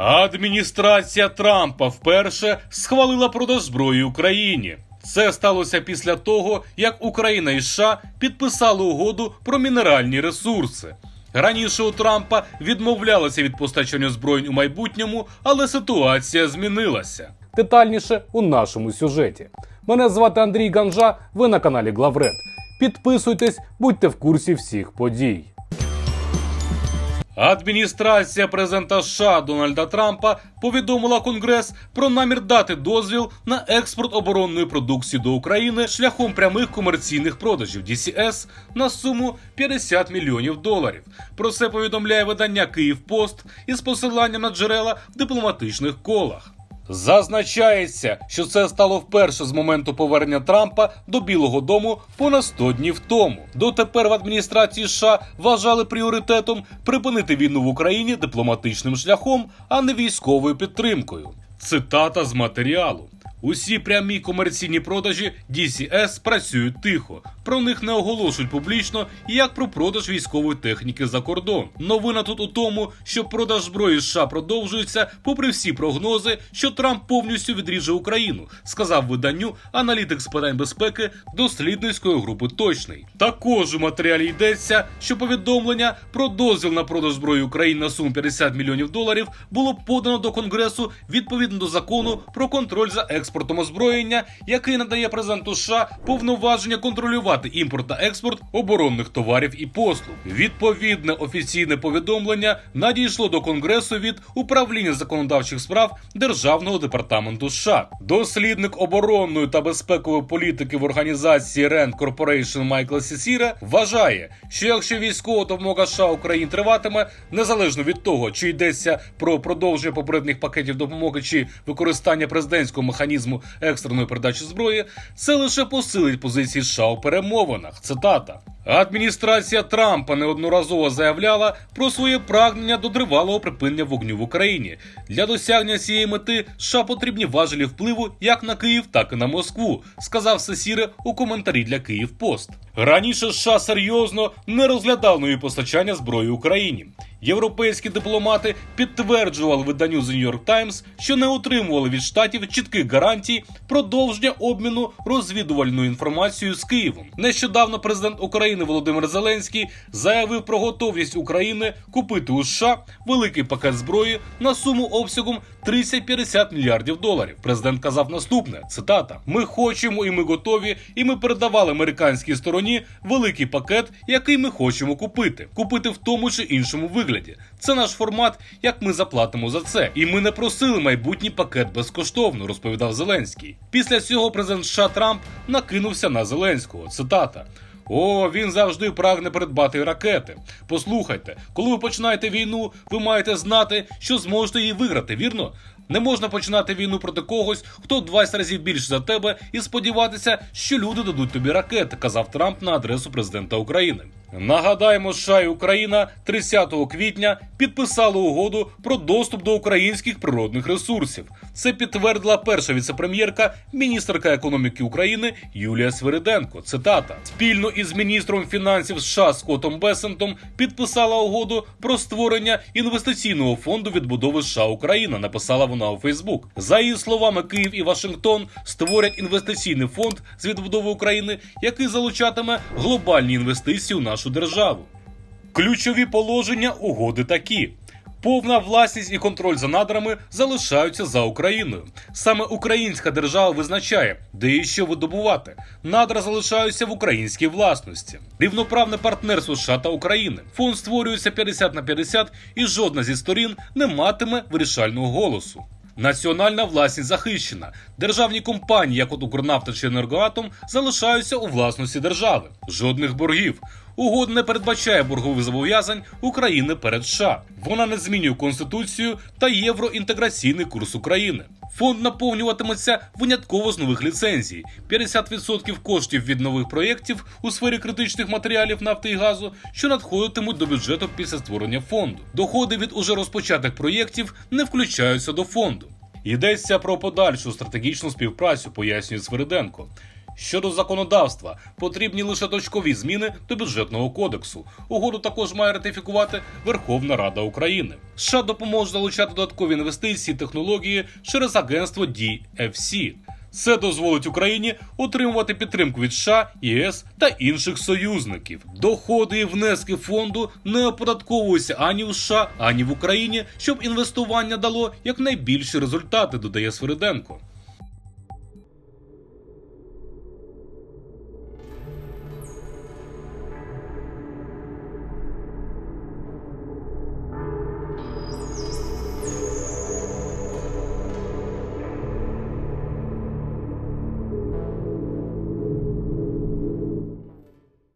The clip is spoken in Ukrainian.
Адміністрація Трампа вперше схвалила продаж зброї Україні. Це сталося після того, як Україна і США підписали угоду про мінеральні ресурси. Раніше у Трампа відмовлялися від постачання озброєнь у майбутньому, але ситуація змінилася. Детальніше у нашому сюжеті. Мене звати Андрій Ганжа. Ви на каналі Главред. Підписуйтесь, будьте в курсі всіх подій. Адміністрація президента США Дональда Трампа повідомила Конгрес про намір дати дозвіл на експорт оборонної продукції до України шляхом прямих комерційних продажів DCS на суму 50 мільйонів доларів. Про це повідомляє видання Київ Пост із посиланням на джерела в дипломатичних колах. Зазначається, що це стало вперше з моменту повернення Трампа до Білого Дому понад 100 днів тому. Дотепер в адміністрації США вважали пріоритетом припинити війну в Україні дипломатичним шляхом, а не військовою підтримкою. Цитата з матеріалу. Усі прямі комерційні продажі DCS працюють тихо. Про них не оголошують публічно, як про продаж військової техніки за кордон. Новина тут у тому, що продаж зброї США продовжується, попри всі прогнози, що Трамп повністю відріже Україну, сказав виданню аналітик з питань безпеки дослідницької групи Точний. Також у матеріалі йдеться, що повідомлення про дозвіл на продаж зброї України на суму 50 мільйонів доларів було подано до Конгресу відповідно до закону про контроль за експортом озброєння, який надає президенту США повноваження контролювати імпорт та експорт оборонних товарів і послуг. Відповідне офіційне повідомлення надійшло до Конгресу від управління законодавчих справ Державного департаменту США. Дослідник оборонної та безпекової політики в організації Rand Corporation Майкл Сісіра вважає, що якщо військова допомога США Україні триватиме, незалежно від того, чи йдеться про продовження попередніх пакетів допомоги чи використання президентського механізму екстреної передачі зброї, це лише посилить позиції США у перемовинах. Цитата. Адміністрація Трампа неодноразово заявляла про своє прагнення до тривалого припинення вогню в Україні. Для досягнення цієї мети США потрібні важелі впливу як на Київ, так і на Москву, сказав Сесіре у коментарі для Київ Пост. Раніше США серйозно не розглядав нові постачання зброї Україні. Європейські дипломати підтверджували виданню The New York Times, що не отримували від штатів чітких гарантій продовження обміну розвідувальною інформацією з Києвом. Нещодавно президент України Володимир Зеленський заявив про готовність України купити у США великий пакет зброї на суму обсягом 30-50 мільярдів доларів. Президент казав наступне: цитата: Ми хочемо і ми готові, і ми передавали американській стороні великий пакет, який ми хочемо купити. Купити в тому чи іншому вигляді. Це наш формат, як ми заплатимо за це. І ми не просили майбутній пакет безкоштовно, розповідав Зеленський. Після цього президент США Трамп накинувся на Зеленського. Цитата. О, він завжди прагне придбати ракети. Послухайте, коли ви починаєте війну, ви маєте знати, що зможете її виграти, вірно? Не можна починати війну проти когось, хто в 20 разів більше за тебе, і сподіватися, що люди дадуть тобі ракети, казав Трамп на адресу президента України. Нагадаємо, США і Україна 30 квітня підписали угоду про доступ до українських природних ресурсів. Це підтвердила перша віцепрем'єрка, міністерка економіки України Юлія Свириденко. Цитата спільно із міністром фінансів США Скоттом Бесентом підписала угоду про створення інвестиційного фонду відбудови США Україна. Написала вона у Фейсбук. За її словами, Київ і Вашингтон створять інвестиційний фонд з відбудови України, який залучатиме глобальні інвестиції у нашу державу. Ключові положення угоди такі. Повна власність і контроль за надрами залишаються за Україною. Саме українська держава визначає, де і що видобувати. Надра залишаються в українській власності. Рівноправне партнерство США та України. Фонд створюється 50 на 50 і жодна зі сторін не матиме вирішального голосу. Національна власність захищена. Державні компанії, як от Укрнафта чи Енергоатом, залишаються у власності держави. Жодних боргів. Угода не передбачає боргових зобов'язань України перед США. Вона не змінює конституцію та євроінтеграційний курс України. Фонд наповнюватиметься винятково з нових ліцензій. 50% коштів від нових проєктів у сфері критичних матеріалів нафти і газу, що надходитимуть до бюджету після створення фонду. Доходи від уже розпочатих проєктів не включаються до фонду. Йдеться про подальшу стратегічну співпрацю, пояснює Свириденко. Щодо законодавства, потрібні лише точкові зміни до бюджетного кодексу. Угоду також має ратифікувати Верховна Рада України. США допоможе залучати додаткові інвестиції технології через агентство DFC. Це дозволить Україні отримувати підтримку від США, ЄС та інших союзників. Доходи і внески фонду не оподатковуються ані в США, ані в Україні, щоб інвестування дало якнайбільші результати, додає Свириденко.